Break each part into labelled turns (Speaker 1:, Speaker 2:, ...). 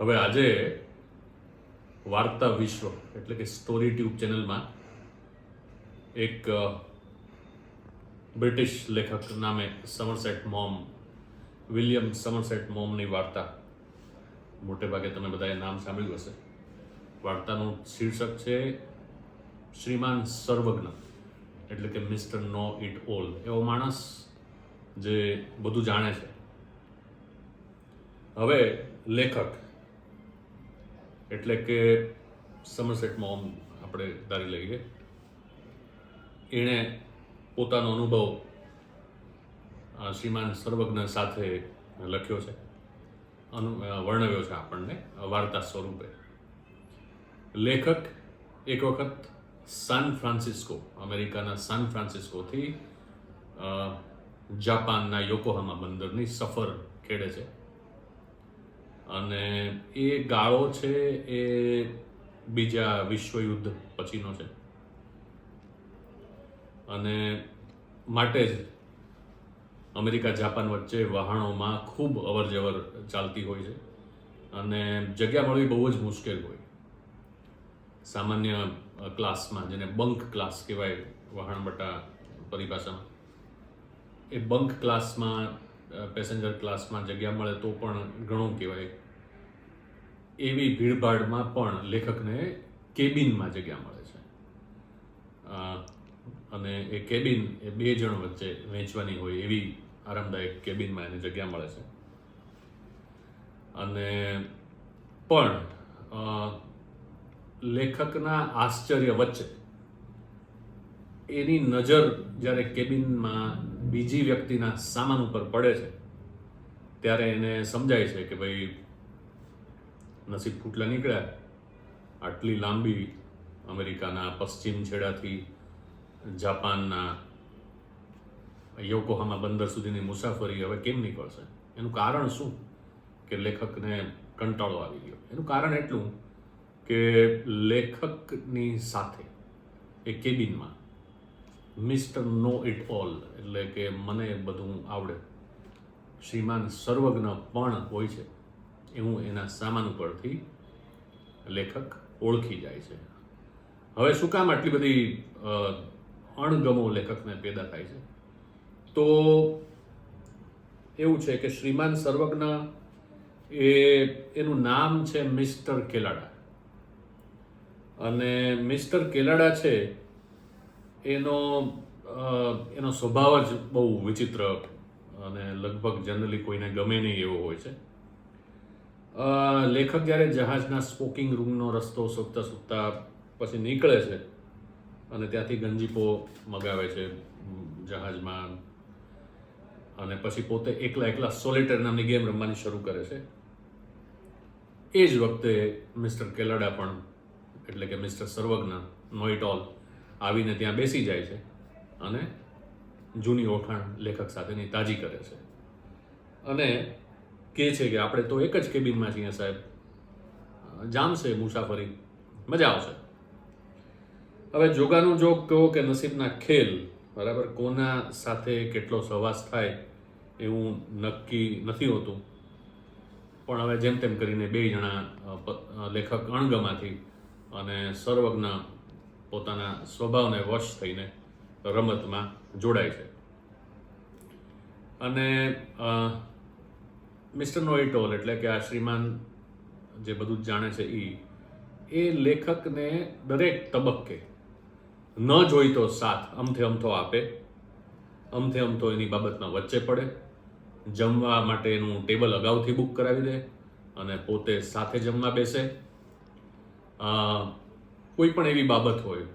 Speaker 1: હવે આજે વાર્તા વિશ્વ, એટલે કે સ્ટોરી ટ્યુબ ચેનલમાં એક બ્રિટિશ લેખક નામે સમરસેટ મોમ વિલિયમ સમરસેટ મોમની વાર્તા. મોટે ભાગે તમે બધાએ નામ સાંભળ્યું હશે. વાર્તાનું શીર્ષક છે શ્રીમાન સર્વજ્ઞ, એટલે કે મિસ્ટર નો ઇટ ઓલ, એવો માણસ જે બધું જાણે છે. હવે લેખક એટલે કે સમરસેટ મોમ આપણે ધારી લઈએ. એણે પોતાનો અનુભવ શ્રીમાન સર્વજ્ઞ સાથે લખ્યો છે. અનુ વર્ણવ્યો છે આપણને વાર્તા સ્વરૂપે. લેખક એક વખત સાન ફ્રાન્સિસ્કો અમેરિકાના સાન ફ્રાન્સિસ્કોથી જાપાનના યોકોહામા બંદરની સફર ખેડે છે. અને એ ગાળો છે એ બીજા વિશ્વયુદ્ધ પછીનો છે. અને માટે જ અમેરિકા જાપાન વચ્ચે વહાણોમાં ખૂબ અવર જવર ચાલતી હોય છે. અને જગ્યા મળવી બહુ જ મુશ્કેલ હોય. સામાન્ય ક્લાસમાં, જેને બંક ક્લાસ કહેવાય વહાણવટા પરિભાષામાં. એ બંક ક્લાસમાં પેસેન્જર ક્લાસમાં જગ્યા મળે તો પણ ઘણું કહેવાય. એવી ભીડભાડમાં પણ લેખકને કેબિનમાં જગ્યા મળે છે. અને એ કેબિન એ બે જણ વચ્ચે વહેંચવાની હોય એવી આરામદાયક કેબિનમાં એને જગ્યા મળે છે. અને પણ લેખકના આશ્ચર્ય વચ્ચે એની નજર જ્યારે કેબિનમાં બીજી વ્યક્તિના સામાન ઉપર પડે છે, ત્યારે એને સમજાય છે કે ભાઈ નસીબ ફૂટલા નીકળ્યા આટલી લાંબી અમેરિકાના પશ્ચિમ છેડાથી જાપાનના યોકોહામા બંદર સુધીની મુસાફરી હવે કેમ નીકળશે? એનું કારણ શું? કે લેખકને કંટાળો આવી ગયો. એનું કારણ એટલું કે લેખકની સાથે, એ કેબિનમાં, મિસ્ટર નો ઇટ ઓલ, એટલે કે મને બધું આવડે, શ્રીમાન સર્વજ્ઞ પણ હોય છે. એવું એના સામાન ઉપરથી લેખક ઓળખી જાય છે. હવે શું કામ આટલી બધી અણગમો લેખકને પેદા થાય છે? તો એવું છે કે શ્રીમાન સર્વજ્ઞ એ, એનું નામ છે મિસ્ટર કેલાડા. અને મિસ્ટર કેલાડા છે, એનો એનો સ્વભાવ જ બહુ વિચિત્ર અને લગભગ જનરલી કોઈને ગમે નહીં એવો હોય છે. લેખક જ્યારે જહાજના સ્પોકિંગ રૂમનો રસ્તો શોધતા શોધતા પછી નીકળે છે અને ત્યાંથી ગંજીપો મગાવે છે જહાજમાં અને પછી પોતે એકલા એકલા સોલિટર નામની ગેમ રમવાની શરૂ કરે છે. એ જ વખતે મિસ્ટર કેલાડા પણ, એટલે કે મિસ્ટર સર્વજ્ઞ નોઇટોલ, આવીને ત્યાં બેસી જાય છે અને જૂની ઓળખાણ લેખક સાથેની તાજી કરે છે. અને કહે છે કે આપણે તો એક જ કેબિનમાં છીએ સાહેબ. જામશે મુસાફરી. મજા આવશે. હવે જોગાનું જોગ કહો કે નસીબના ખેલ, બરાબર? કોના સાથે કેટલો સહવાસ થાય એવું નક્કી નથી હોતું. પણ હવે જેમ તેમ કરીને બે જણા લેખક અણગમાથી અને સર્વજ્ઞ પોતાના સ્વભાવને વશ થઈને રમતમાં જોડાય છે. અને મિસ્ટર નોઈટોલ એટલે કે આ શ્રીમાન જે બધું જ જાણે છે એ એ લેખકને દરેક તબક્કે ન જોઈતો સાથ અમથે અમથો આપે. અમથે અમથો એની બાબતમાં વચ્ચે પડે. જમવા માટેનું ટેબલ અગાઉથી બુક કરાવી દે અને પોતે સાથે જમવા બેસે. કોઈ પણ એવી બાબત હોય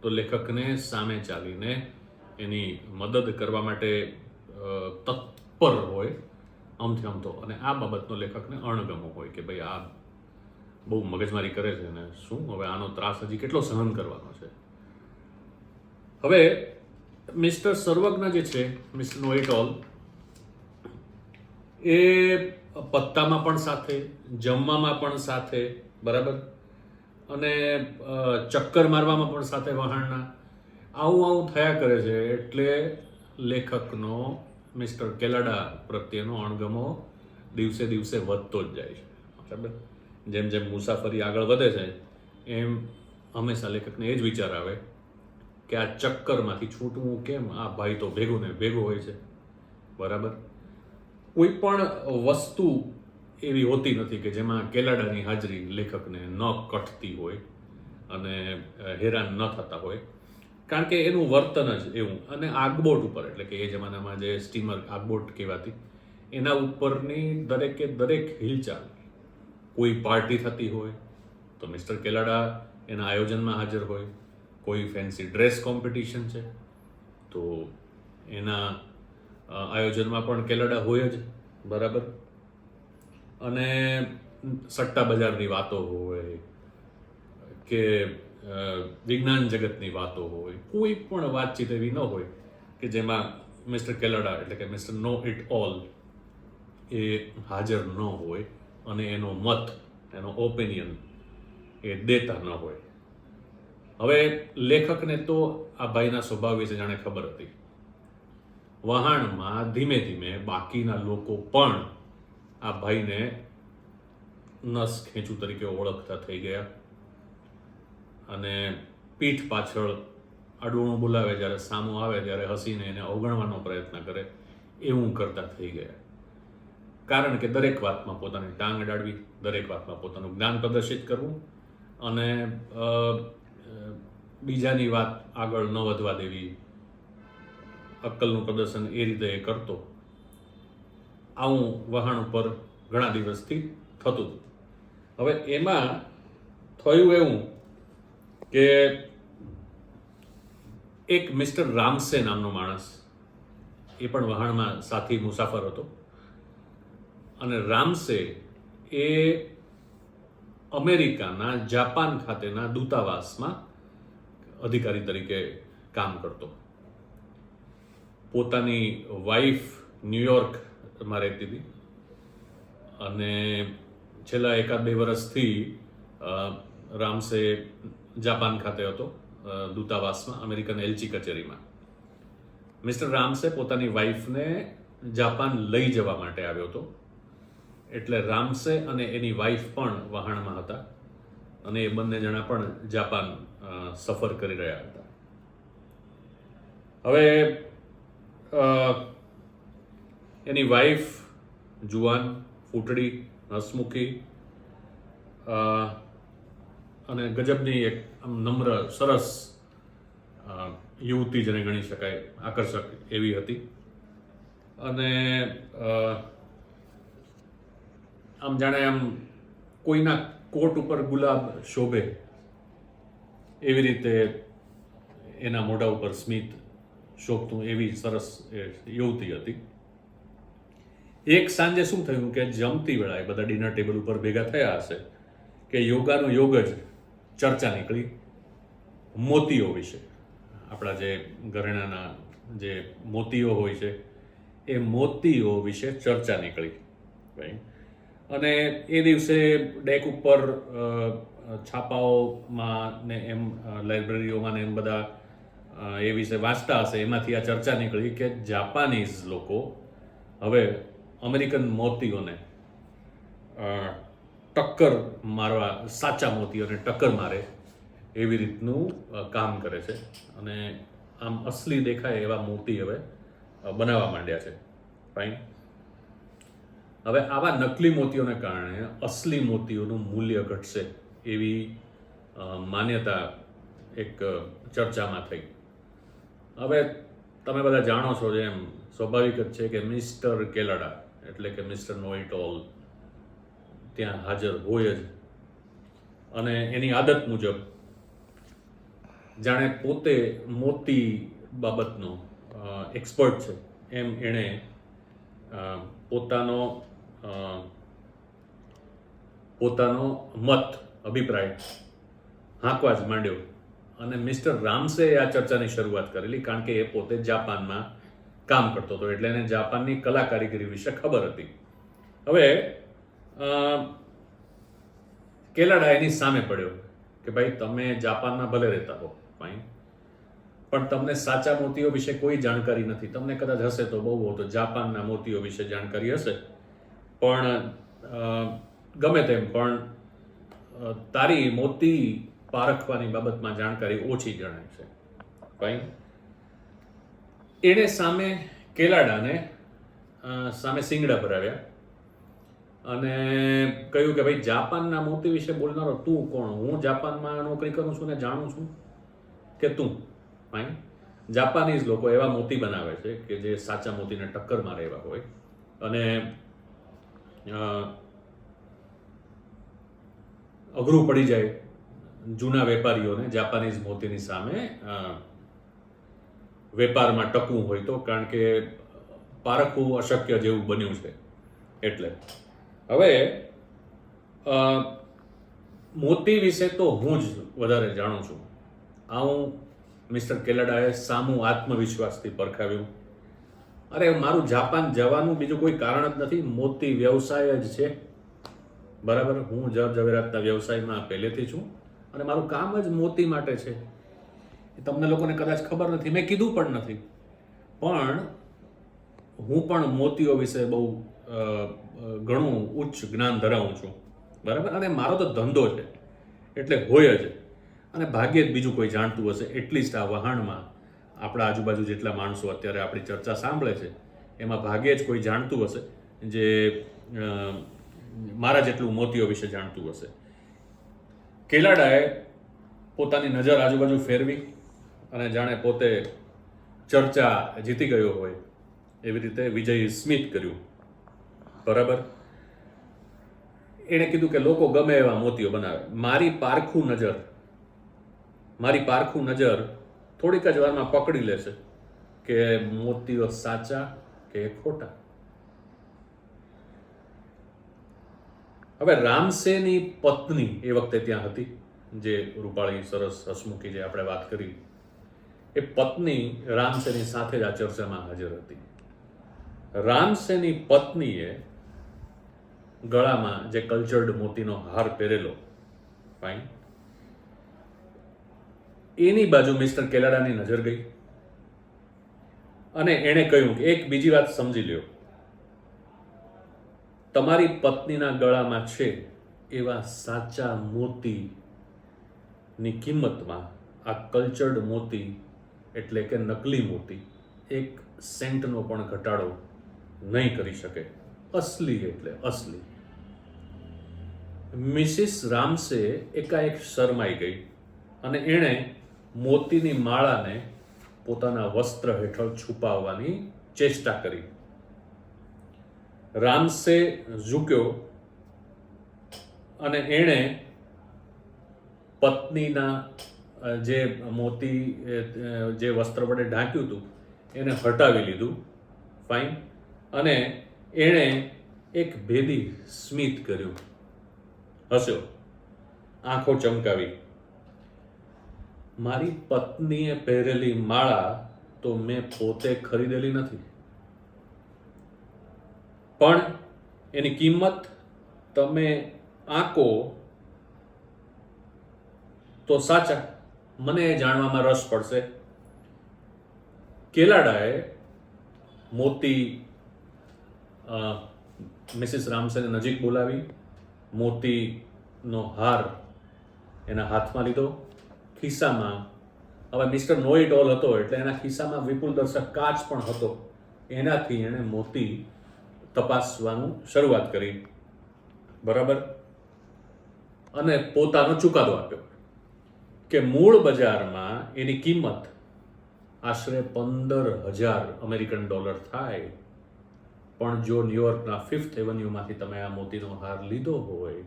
Speaker 1: તો લેખકને સામે ચાલીને એની મદદ કરવા માટે તત્પર હોય અમથે અમથો અને આ બાબતનો લેખકને અણગમો હોય કે ભાઈ આ બહુ મગજમારી કરે છે ને શું? હવે આનો ત્રાસ હજી કેટલો સહન કરવાનો છે? હવે મિસ્ટર સર્વજ્ઞ જે છે મિસ્ટર ઓલ એ પત્તામાં પણ સાથે, જમવામાં પણ સાથે, બરાબર? અને ચક્કર મારવામાં પણ સાથે વહાણના. આવું આવું થયા કરે છે એટલે લેખકનો મિસ્ટર કેલાડા પ્રત્યેનો અણગમો દિવસે દિવસે વધતો જ જાય છે. બરાબર? જેમ જેમ મુસાફરી આગળ વધે છે, એમ હંમેશા લેખકને એ જ વિચાર આવે કે આ ચક્કરમાંથી છૂટવું કેમ? આ ભાઈ તો ભેગું ને ભેગો હોય છે. બરાબર? કોઈ પણ વસ્તુ એવી હોતી નથી કે જેમાં કેલાડાની હાજરી લેખકને ન કટતી હોય અને હેરાન ન થતા હોય. કારણ કે એનું વર્તન જ એવું. અને આગબોટ ઉપર, એટલે કે એ જમાનામાં જે સ્ટીમર આગબોટ કહેવાતી, એના ઉપરની દરેકે દરેક હિલચાલ, કોઈ પાર્ટી થતી હોય, તો મિસ્ટર કેલાડા એના આયોજનમાં હાજર હોય, કોઈ ફેન્સી ડ્રેસ કોમ્પિટિશન છે, તો એના આયોજનમાં પણ કેલાડા હોય જ, બરાબર? અને સટ્ટા બજારની વાતો હોય, કે વિજ્ઞાન જગતની વાતો હોય, કોઈ પણ વાતચીત એવી ન હોય કે જેમાં મિસ્ટર કેલડા એટલે કે મિસ્ટર નો ઇટ ઓલ એ હાજર ન હોય અને એનો મત, એનો ઓપિનિયન એ દેતા ન હોય. હવે લેખકને તો આ ભાઈના સ્વભાવ વિશે જાણે ખબર હતી. વહાણમાં ધીમે ધીમે બાકીના લોકો પણ આ ભાઈને નસ ખેંચું તરીકે ઓળખતા થઈ ગયા. અને પીઠ પાછળ અડવણું બોલાવે જ્યારે સામું આવે ત્યારે હસીને એને અવગણવાનો પ્રયત્ન કરે, એવું કરતા થઈ ગયા. કારણ કે દરેક વાતમાં પોતાની ટાંગ અડાડવી, દરેક વાતમાં પોતાનું જ્ઞાન પ્રદર્શિત કરવું અને બીજાની વાત આગળ ન વધવા દેવી, અક્કલનું પ્રદર્શન એ રીતે એ કરતો. આવું વહાણ ઉપર ઘણા દિવસથી થતું હતું. હવે એમાં થયું એવું કે એક મિસ્ટર રામસે નામનો માણસ એ પણ વહાણમાં સાથી મુસાફર હતો. અને રામસે એ અમેરિકાના જાપાન ખાતેના દૂતાવાસમાં અધિકારી તરીકે કામ કરતો. પોતાની વાઈફ ન્યુયોર્કમાં રહેતી હતી. અને છેલ્લા એકાદ બે વર્ષથી રામસે જાપાન ખાતે હતો દૂતાવાસમાં, અમેરિકન એલચી કચેરીમાં. મિસ્ટર રામસે પોતાની વાઈફને જાપાન લઈ જવા માટે આવ્યો હતો. એટલે રામસે અને એની વાઈફ પણ વહાણમાં હતા અને એ બંને જણા પણ જાપાન સફર કરી રહ્યા હતા. હવે એની વાઈફ જુવાન ફૂટડી, હસમુખી અને ગજબની એક નમ્ર, સરસ યુવતી જેને ગણી શકાય, આકર્ષક એવી હતી. અને આમ જાણે આમ કોઈના કોટ ઉપર ગુલાબ શોભે એવી રીતે એના મોઢા ઉપર સ્મિત શોભતું એવી સરસ યુવતી હતી. એક સાંજે શું થયું કે જમતી વેળાએ બધા ડિનર ટેબલ ઉપર ભેગા થયા હશે કે યોગાનો યોગ જ ચર્ચા નીકળી. મોતીઓ વિશે. આપણા જે ઘરેણાના જે મોતીઓ હોય છે, એ મોતીઓ વિશે ચર્ચા નીકળી? અને એ દિવસે ડેક ઉપર છાપાઓમાં ને એમ લાઇબ્રેરીઓમાં ને એમ બધા એ વિશે વાંચતા હશે. એમાંથી આ ચર્ચા નીકળી કે જાપાનીઝ લોકો હવે અમેરિકન મોતીઓને ટક્કર મારવા, સાચા મોતીઓને ટક્કર મારે એવી રીતનું કામ કરે છે. અને આમ અસલી દેખાય એવા મોતી હવે બનાવવા માંડ્યા છે. ફાઇન હવે આવા નકલી મોતીઓને કારણે અસલી મોતીઓનું મૂલ્ય ઘટશે એવી માન્યતા એક ચર્ચામાં થઈ. હવે તમે બધા જાણો છો જેમ સ્વાભાવિક જ છે કે મિસ્ટર કેલાડા, એટલે કે મિસ્ટર નોઇટોલ ત્યાં હાજર હોય જ. અને એની આદત મુજબ જાણે પોતે મોતી બાબતનો એક્સપર્ટ છે. એમ એણે પોતાનો પોતાનો મત, અભિપ્રાય હાંકવા જ માંડ્યો. અને મિસ્ટર રામસે આ ચર્ચાની શરૂઆત કરેલી, કારણ કે એ પોતે જાપાનમાં કામ કરતો હતો. એટલે એને જાપાનની કલા કારીગરી વિશે ખબર હતી. હવે કેલાડા એની સામે પડ્યો કે ભાઈ તમે જાપાનમાં ભલે રહેતા હો ફાઇન પણ તમને સાચા મોતીઓ વિશે કોઈ જાણકારી નથી. તમને કદાચ હશે તો બહુ તો જાપાનના મોતીઓ વિશે જાણકારી હશે. પણ ગમે તેમ પણ તારી મોતી પારખવાની બાબતમાં જાણકારી ઓછી જણાય છે. ફાઈન એણે સામે કેલાડાને સામે સિંગડા ભરાવ્યા અને કહ્યું કે ભાઈ, જાપાનના મોતી વિશે બોલનારો તું કોણ? હું જાપાનમાં નોકરી કરું છું ને જાણું છું કે તું? ફાઈન જાપાનીઝ લોકો એવા મોતી બનાવે છે કે જે સાચા મોતીને ટક્કર મારે એવા હોય. અને અઘરું પડી જાય જૂના વેપારીઓને જાપાનીઝ મોતીની સામે વેપારમાં ટકવું હોય તો, કારણ કે પારખવું અશક્ય જેવું બન્યું છે. એટલે હવે મોતી વિશે તો હું જ વધારે જાણું છું. આ હું મિસ્ટર કેલાડાએ સામું આત્મવિશ્વાસથી પરખાવ્યું. અરે, મારું જાપાન જવાનું બીજું કોઈ કારણ જ નથી. મોતી વ્યવસાય જ છે. બરાબર, હું જર ઝવેરાતના વ્યવસાયમાં પહેલેથી છું અને મારું કામ જ મોતી માટે છે. એ તમને લોકોને કદાચ ખબર નથી, મેં કીધું પણ નથી. પણ હું પણ મોતીઓ વિશે બહુ ઘણું ઉચ્ચ જ્ઞાન ધરાવું છું. બરાબર? અને મારો તો ધંધો છે. એટલે હોય જ. અને ભાગ્યે જ બીજું કોઈ જાણતું હશે, એટલીસ્ટ આ વહાણમાં આપણા આજુબાજુ જેટલા માણસો અત્યારે આપણી ચર્ચા સાંભળે છે, એમાં ભાગ્યે જ કોઈ જાણતું હશે જે મારા જેટલું મોતીઓ વિશે જાણતું હશે. કેલાડાએ પોતાની નજર આજુબાજુ ફેરવી અને જાણે પોતે ચર્ચા જીતી ગયો હોય એવી રીતે વિજય સ્મિત કર્યું. બરાબર? એણે કીધું કે લોકો ગમે એવા મોતીઓ બનાવે. મારી પારખું નજર, મારી પારખું નજર થોડીક જ વારમાં પકડી લેશે કે મોતીઓ સાચા કે ખોટા. હવે રામસેની પત્ની એ વખતે ત્યાં હતી, જે રૂપાળી સરસ હસમુખી જે આપણે વાત કરી, એ પત્ની રામસેની સાથે જ આ ચર્ચામાં હાજર હતી. રામસેની પત્નીએ ગળામાં જે કલ્ચર્ડ મોતીનો હાર પહેરેલો. ફાઇન એની બાજુ મિસ્ટર કેલાડાની નજર ગઈ. અને એણે કહ્યું કે એક બીજી વાત સમજી લ્યો. તમારી પત્નીના ગળામાં છે એવા સાચા મોતીની કિંમતમાં આ કલ્ચર્ડ મોતી એટલે કે નકલી મોતી એક સેન્ટનો પણ ઘટાડો નહીં કરી શકે. અસલી એટલે અસલી મિસિસ રામસે એકાએક શરમાઈ ગઈ અને એણે મોતીની માળાને પોતાના વસ્ત્ર હેઠળ છુપાવવાની ચેષ્ટા કરી રામસે ઝૂક્યો અને એણે પત્નીના જે મોતી જે વસ્ત્ર વડે ઢાંક્યું હતું એને હટાવી લીધું ફાઇન અને એણે એક ભેદી સ્મિત કર્યું. હસ્યો. આંખો ચમકાવી. મારી પત્નીએ પહેરેલી માળા તો મેં પોતે ખરીદેલી નથી. પણ એની કિંમત તમે આંકો તો સાચા. મને એ જાણવામાં રસ પડશે. કેલાડાએ મોતી મિસિસ રામસેને નજીક બોલાવી, મોતીનો હાર એના હાથમાં લીધો. ખિસ્સામાં, હવે મિસ્ટર નો ઇટ ઓલ હતો એટલે એના ખિસ્સામાં વિપુલ દર્શક કાચ પણ હતો. એનાથી એણે મોતી તપાસવાનું શરૂઆત કરી. બરાબર? અને પોતાનો ચુકાદો આપ્યો કે મૂળ બજારમાં એની કિંમત આશરે પંદર હજાર અમેરિકન ડોલર થાય. પણ જો ન્યુયોર્કના ફિફ્થ એવન્યુમાંથી તમે આ મોતીનો હાર લીધો હોય,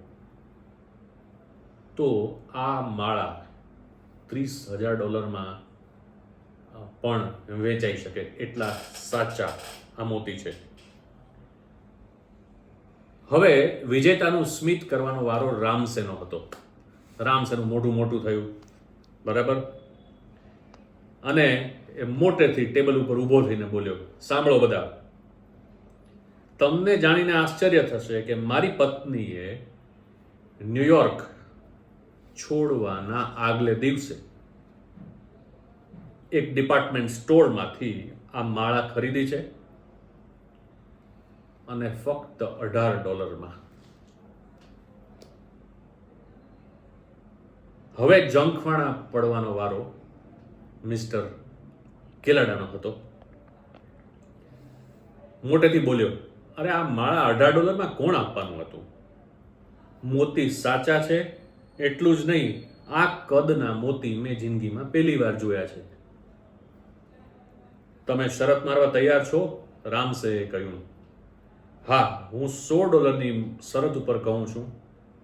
Speaker 1: તો આ માળા ત્રીસ હજાર ડોલરમાં પણ વેચાઈ શકે એટલા સાચા આ મોતી છે. હવે વિજેતાનું સ્મિત કરવાનો વારો રામસેનો હતો. રામસેનું મોઢું મોટું થયું. બરાબર? અને એ મોટેથી ટેબલ ઉપર ઊભો થઈને બોલ્યો, સાંભળો બધા તમને જાણીને આશ્ચર્ય થશે કે મારી પત્નીએ ન્યુયોર્ક છોડવાના આગલે દિવસે એક ડિપાર્ટમેન્ટ સ્ટોરમાંથી આ માળા ખરીદી છે અને ફક્ત અઢાર ડોલરમાં. હવે જંખવાણા પડવાનો વારો મિસ્ટર કેલાડાનો હતો. મોટેથી બોલ્યો અરે આ માળા અઢાર ડોલરમાં કોણ આપવાનું હતું? મોતી સાચા છે, એટલું જ નહીં, આ કદના મોતી મેં જિંદગીમાં પહેલી વાર જોયા છે. તમે શરત મારવા તૈયાર છો? રામસેએ કહ્યું. હા, હું સો ડોલરની શરત ઉપર કહું છું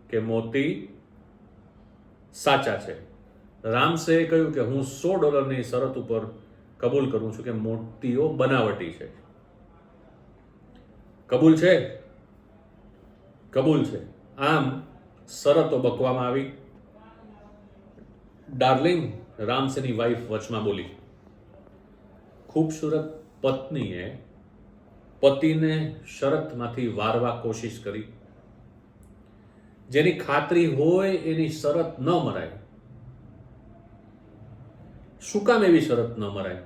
Speaker 1: કે મોતી સાચા છે. રામસેએ કહ્યું કે હું સો ડોલરની શરત ઉપર કબૂલ કરું છું કે મોતીઓ બનાવટી છે. કબૂલ છે? કબૂલ છે. આમ શરતો બકવામાં આવી. ડાર્લિંગ રામસેની વાઈફ વચમાં બોલી, ખૂબસૂરત પત્નીએ પતિને શરતમાંથી વારવા કોશિશ કરી. જેની ખાતરી હોય એની શરત ન મરાય. શું કામ એવી શરત ન મરાય?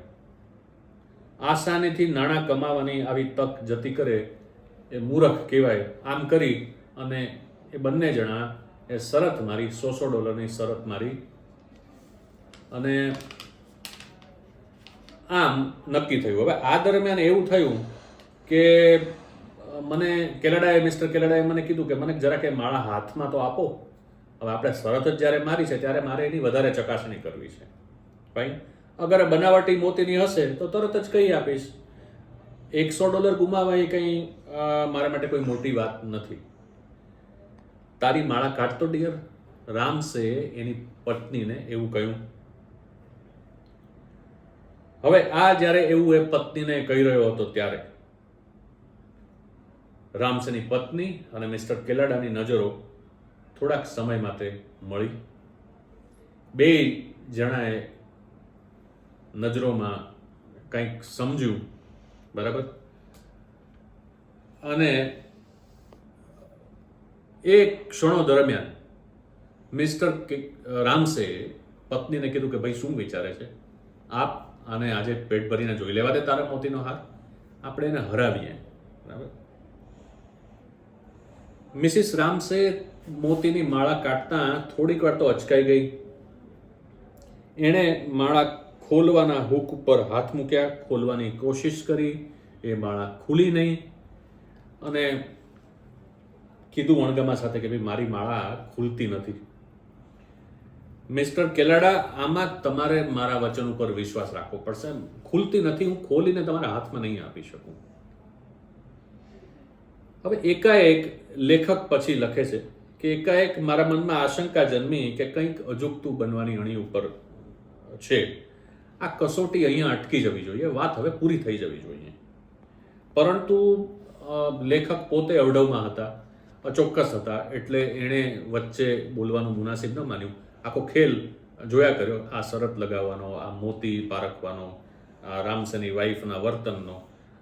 Speaker 1: આસાનીથી નાણાં કમાવાની આવી તક જતી કરે એ મૂરખ કહેવાય. આમ કરી અને એ બંને જણા એ શરત મારી સો સો ડોલરની શરત મારી. અને આમ નક્કી થયું. હવે આ દરમિયાન એવું થયું કે મને કેનેડાએ, મિસ્ટર કેનેડાએ મને કીધું કે મને જરાક એ મારા હાથમાં તો આપો. હવે આપણે શરત જ જ્યારે મારી છે, ત્યારે મારે એની વધારે ચકાસણી કરવી છે. ભાઈ અગર બનાવટી મોતીની હશે, તો તરત જ કહી આપીશ. એકસો ડોલર ગુમાવવા એ કંઈ મારા માટે કોઈ મોટી વાત નથી. તારી માળા કાઢતો ડિયર, રામસે એની પત્નીને એવું કહ્યું. હવે આ જ્યારે એવું એ પત્નીને કહી રહ્યો હતો ત્યારે, રામસેની પત્ની અને મિસ્ટર કેલાડાની નજરો થોડાક સમય માટે મળી. બે જણાએ નજરોમાં કંઈક સમજ્યું. બરાબર? અને એ ક્ષણો દરમિયાન મિસ્ટર રામસે પત્નીને કીધું કે, ભાઈ, શું વિચારે છે? આપ આને આજે પેટ ભરીને જોઈ લેવા દે તારા મોતીનો હાર. આપણે એને હરાવીએ. બરાબર? મિસિસ રામસે મોતીની માળા કાઢતા થોડીક વાર તો અચકાઈ ગઈ. એણે માળા ખોલવાના હુક ઉપર હાથ મૂક્યા, ખોલવાની કોશિશ કરી, એ માળા ખુલી નહીં. અને કીધું વણગમા સાથે કે ભાઈ, મારી માળા ખુલતી નથી. મિસ્ટર કેલાડા, આમાં તમારે મારા વચન ઉપર વિશ્વાસ રાખવો પડશે. ખુલતી નથી, હું ખોલીને તમારા હાથમાં નહીં આપી શકું. હવે એકાએક લેખક પછી લખે છે કે એકાએક મારા મનમાં આશંકા જન્મી કે કંઈક અજુગતું બનવાની અણી ઉપર છે. આ કસોટી અહીંયા અટકી જવી જોઈએ, વાત હવે પૂરી થઈ જવી જોઈએ. પરંતુ લેખક પોતે અવડવમાં હતા, અચોક્કસ હતા, એટલે એણે વચ્ચે બોલવાનું મુનાસિબ ન માન્યું. આખો ખેલ જોયા કર્યો, આ શરત લગાવવાનો, આ મોતી પારખવાનો, આ રામસેની વાઈફના વર્તનનો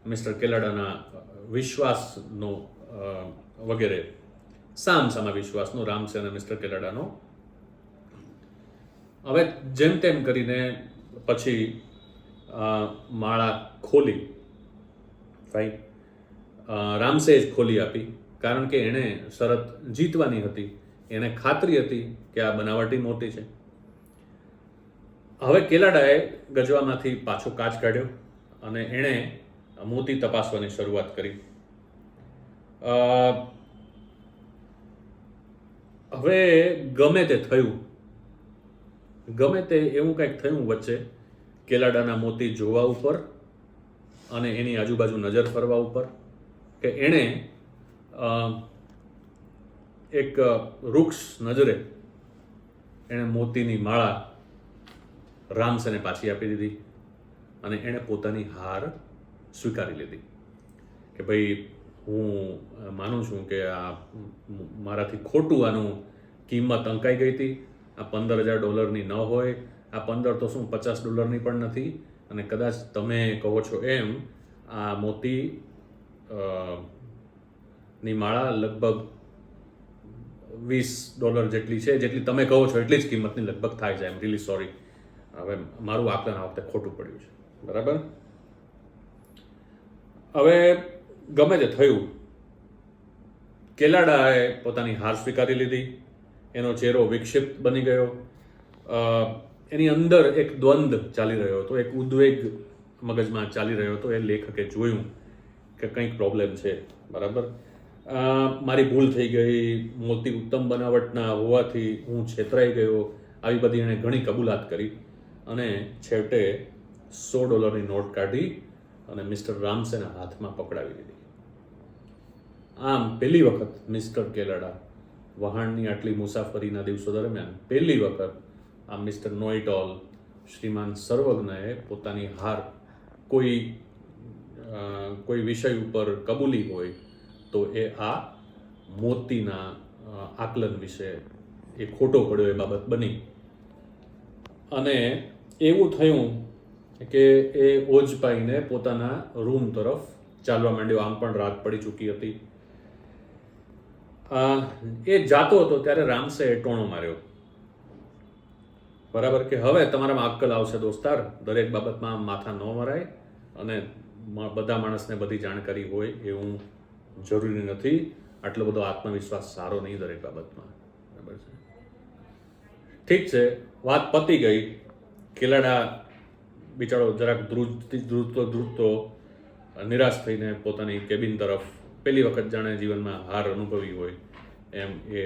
Speaker 1: મિસ્ટર કેલાડાના વિશ્વાસનો વગેરે. સામ સામા વિશ્વાસનો રામસે અને મિસ્ટર કેલાડાનો. હવે જેમ તેમ કરીને પછી માળા ખોલી. અ, રામસે જ ખોલી આપી. કારણ કે એણે શરત જીતવાની હતી. એને ખાતરી હતી કે આ બનાવટી મોટી છે. હવે કેલાડાએ ગજવામાંથી પાછો કાચ કાઢ્યો અને એણે મોતી તપાસવાની શરૂઆત કરી. હવે ગમે તે થયું ગમે તે એવું કંઈક થયું વચ્ચે, કેલાડાના મોતી જોવા ઉપર અને એની આજુબાજુ નજર ફરવા ઉપર, કે એણે એક વૃક્ષ નજરે એણે મોતીની માળા રામસેને પાછી આપી દીધી અને એણે પોતાની હાર સ્વીકારી લીધી. કે ભાઈ, હું માનું છું કે આ મારાથી ખોટું આનું કિંમત અંકાઈ ગઈ હતી. આ પંદર હજાર ડોલરની ન હોય, આ પંદર તો શું, પચાસ ડોલરની પણ નથી. અને કદાચ તમે કહો છો એમ, આ મોતી ની માળા લગભગ વીસ ડોલર જેટલી છે, જેટલી તમે કહો છો એટલી જ કિંમતની લગભગ થાય છે એમ. રિલી સોરી હવે મારું આકલન આ વખતે ખોટું પડ્યું છે. બરાબર? હવે ગમે તે થયું, કેલાડાએ પોતાની હાર સ્વીકારી લીધી. એનો ચહેરો વિક્ષિપ્ત બની ગયો. એની અંદર એક દ્વંદ ચાલી રહ્યો હતો, એક ઉદ્વેગ મગજમાં ચાલી રહ્યો હતો, એ લેખકે જોયું કે કંઈક પ્રોબ્લેમ છે, બરાબર? મારી ભૂલ થઈ ગઈ મોતી ઉત્તમ બનાવટના હોવાથી હું છેતરાઈ ગયો, આવી બધી એણે ઘણી કબૂલાત કરી અને છેવટે સો ડોલરની નોટ કાઢી અને મિસ્ટર રામસેના હાથમાં પકડાવી દીધી. આમ, પહેલી વખત મિસ્ટર કેલડા વહાણની આટલી મુસાફરીના દિવસો દરમિયાન પહેલી વખત આ મિસ્ટર નોઇટોલ શ્રીમાન સર્વજ્ઞએ પોતાની હાર કોઈ કોઈ વિષય ઉપર કબૂલી હોય તો એ આ મોતીના આકલન વિશે એ ખોટો પડ્યો એ બાબત બની. અને એવું થયું કે એ ઓજપાઈને પોતાના રૂમ તરફ ચાલવા માંડ્યો. આમ પણ રાત પડી ચૂકી હતી. એ જાતો હતો ત્યારે રામસે ટોણો માર્યો. બરાબર કે હવે તમારામાં અક્કલ આવશે દોસ્તાર, દરેક બાબતમાં માથા ન મરાય અને બધા માણસને બધી જાણકારી હોય એવું જરૂરી નથી. આટલો બધો આત્મવિશ્વાસ સારો નહીં દરેક બાબતમાં. બરાબર છે? ઠીક છે, વાત પતી ગઈ. કેલાડા બિચારો જરાક ધ્રુજતી ધ્રુજતો ધ્રુજતો નિરાશ થઈને પોતાની કેબિન તરફ પહેલી વખત જાણે જીવનમાં હાર અનુભવી હોય, એમ એ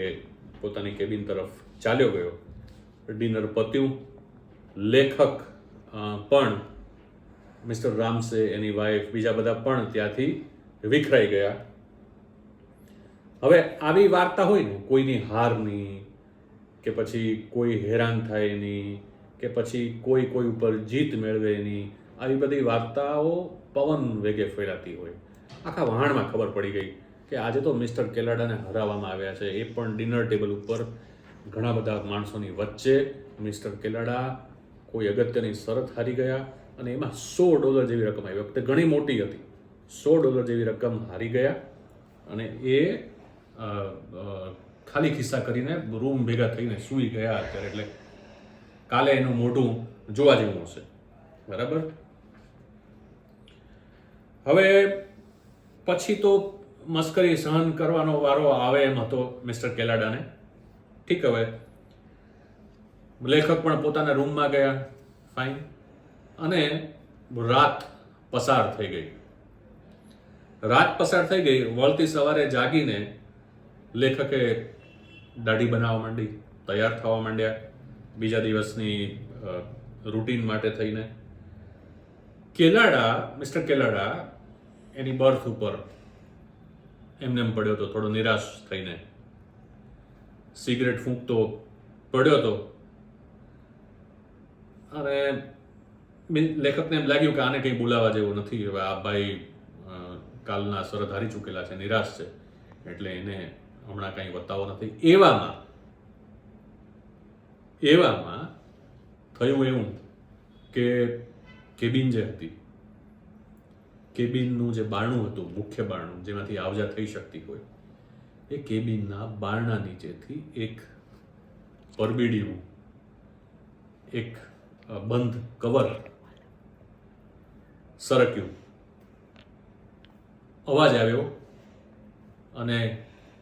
Speaker 1: પોતાની કેબિન તરફ ચાલ્યો ગયો. ડિનર પત્યું. લેખક પણ મિસ્ટર રામસે એની વાઈફ બીજા બધા પણ ત્યાંથી વિખરાઈ ગયા. હવે આવી વાર્તા હોય ને, કોઈની હારની કે પછી કોઈ હેરાન થાય એની, કે પછી કોઈ કોઈ ઉપર જીત મેળવે એની, આવી બધી વાર્તાઓ પવન વેગે ફેલાતી હોય. આખા વહાણમાં ખબર પડી ગઈ કે આજે તો મિસ્ટર કેલાડાને હરાવવામાં આવ્યા છે. એ પણ ડિનર ટેબલ ઉપર ઘણા બધા માણસોની વચ્ચે મિસ્ટર કેલાડા કોઈ અગત્યની શરત હારી ગયા અને એમાં સો ડોલર જેવી રકમ આવી. વખતે ઘણી મોટી હતી. સો ડોલર જેવી રકમ હારી ગયા અને એ ખાલી ખિસ્સા કરીને રૂમ ભેગા થઈને સૂઈ ગયા અત્યારે. એટલે કાલે એનું મોઢું જોવા જેવું હશે. બરાબર? હવે પછી તો મસ્કરી સહન કરવાનો વારો આવે એમ હતો મિસ્ટર કેલાડાને. ઠીક હવે. લેખક પણ પોતાના રૂમમાં ગયા. ફાઇન અને રાત પસાર થઈ ગઈ. રાત પસાર થઈ ગઈ, વળતી સવારે જાગીને લેખકે દાઢી બનાવવા માંડી, તૈયાર થવા માંડ્યા, બીજા દિવસની રૂટીન માટે થઈને. કેલાડા, મિસ્ટર કેલાડા એની બર્થ ઉપર એમને એમ પડ્યો હતો થોડો નિરાશ થઈને. સિગરેટ ફૂંકતો પડ્યો હતો અને લેખકને એમ લાગ્યું કે આને કંઈ બોલાવા જેવું નથી. હવે આ ભાઈ કાલના શરત હારી ચૂકેલા છે, નિરાશ છે. એટલે એને હમણાં કંઈ બતાવો નથી. એવામાં એવામાં થયું એવું કે કેબિન જે હતી કેબિનનું જે બારણું હતું, મુખ્ય બારણું, જેમાંથી આવજા થઈ શકતી હોય, એ કેબિનના બારણા નીચેથી એક પરબીડિયું, એક બંધ કવર સરક્યું. અવાજ આવ્યો અને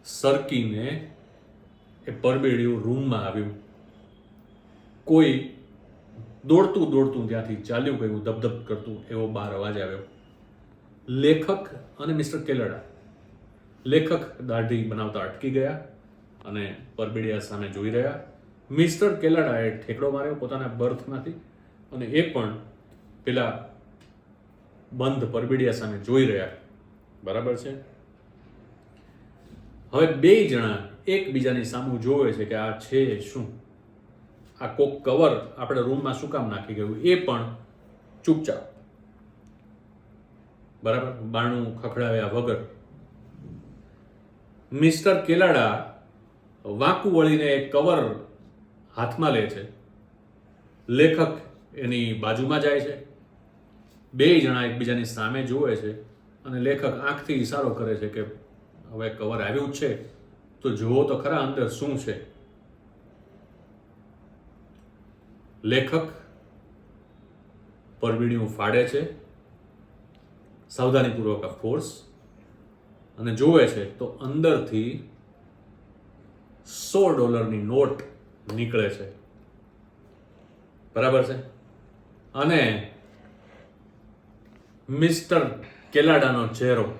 Speaker 1: સરકીને એ પરબેડિયું રૂમમાં આવ્યું. કોઈ દોડતું દોડતું ત્યાંથી ચાલ્યું ગયું, ધબધબ કરતું, એવો બહાર અવાજ આવ્યો. લેખક અને મિસ્ટર કેલડા. લેખક દાઢી બનાવતા અટકી ગયા અને પરબીડિયા સામે જોઈ રહ્યા. મિસ્ટર કેલાડાએ ઠેકડો માર્યો પોતાના બર્થમાંથી અને એ પણ પેલા બંધ પરબીડિયા સામે જોઈ રહ્યા. બરાબર છે? હવે બે જણા એકબીજાની સામું જોવે છે કે આ છે શું? આ કોક કવર આપણે રૂમમાં શું કામ નાખી ગયું? એ પણ ચૂપચાપ બરાબર? બાણું ખખડાવ્યા વગર. મિસ્ટર કેલાડા વાંકું વળીને એક કવર હાથમાં લે છે. લેખક એની બાજુમાં જાય છે. બે જણા એકબીજાની સામે જુએ છે અને લેખક આંખથી ઈશારો કરે છે કે હવે કવર આવ્યું જ છે. તો જુઓ તો ખરા અંદર શું છે. લેખક પરવીણિયું ફાડે છે. સાવધાનીપૂર્વક ઓફકોર્સ અને જોવે છે તો અંદરથી સો ડોલરની નોટ નીકળે છે. બરાબર છે? અને મિસ્ટર કેલાડાનો ચહેરો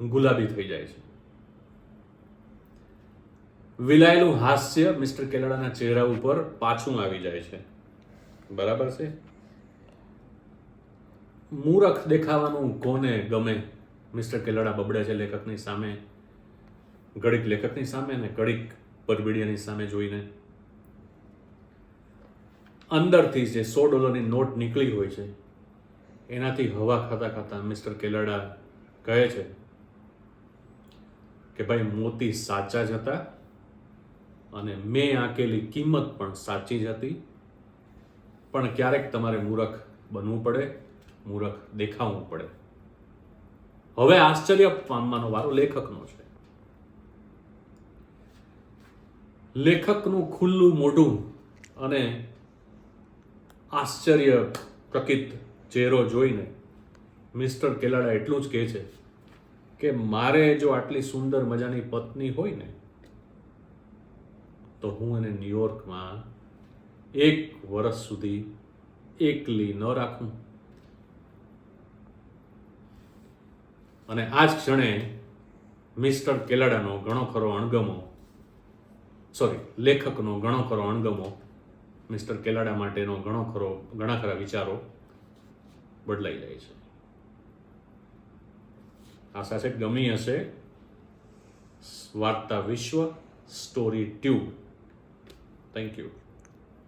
Speaker 1: ગુલાબી થઈ જાય છે. વિલાયેલું હાસ્ય મિસ્ટર કેલાડાના ચહેરા ઉપર પાછું આવી જાય છે. બરાબર છે? મૂરખ દેખાવાનું કોને ગમે? મિસ્ટર કેલડા બબડે છે લેખકની સામે. ઘડીક લેખકની સામે ને ઘડીક પરબીડિયાની સામે જોઈને. અંદરથી જે સો ડોલરની નોટ નીકળી હોય છે, એનાથી હવા ખાતા ખાતા મિસ્ટર કેલડા કહે છે કે ભાઈ મોતી સાચા જ હતા અને મેં આંકેલી કિંમત પણ સાચી જ હતી. પણ ક્યારેક તમારે મૂરખ બનવું પડે. મૂરખ દેખાવું પડે. હવે આશ્ચર્ય પામવાનો વારો લેખકનો છે. લેખકનું ખુલ્લું મોઢું અને આશ્ચર્ય પ્રકિત ચહેરો જોઈને મિસ્ટર કેલાડા એટલું જ કહે છે કે મારે જો આટલી સુંદર મજાની પત્ની હોય ને, તો હું એને ન્યુયોર્કમાં એક વર્ષ સુધી એકલી ન રાખું. અને આ જ ક્ષણે મિસ્ટર કેલાડાનો ઘણો ખરો અણગમો સોરી લેખકનો ઘણો ખરો અણગમો, મિસ્ટર કેલાડા માટેનો ઘણો ખરો, ઘણા ખરા વિચારો બદલાઈ જાય છે. આ સાથે ગમી હશે વાર્તા વિશ્વ સ્ટોરી ટ્યુબ થેન્ક યુ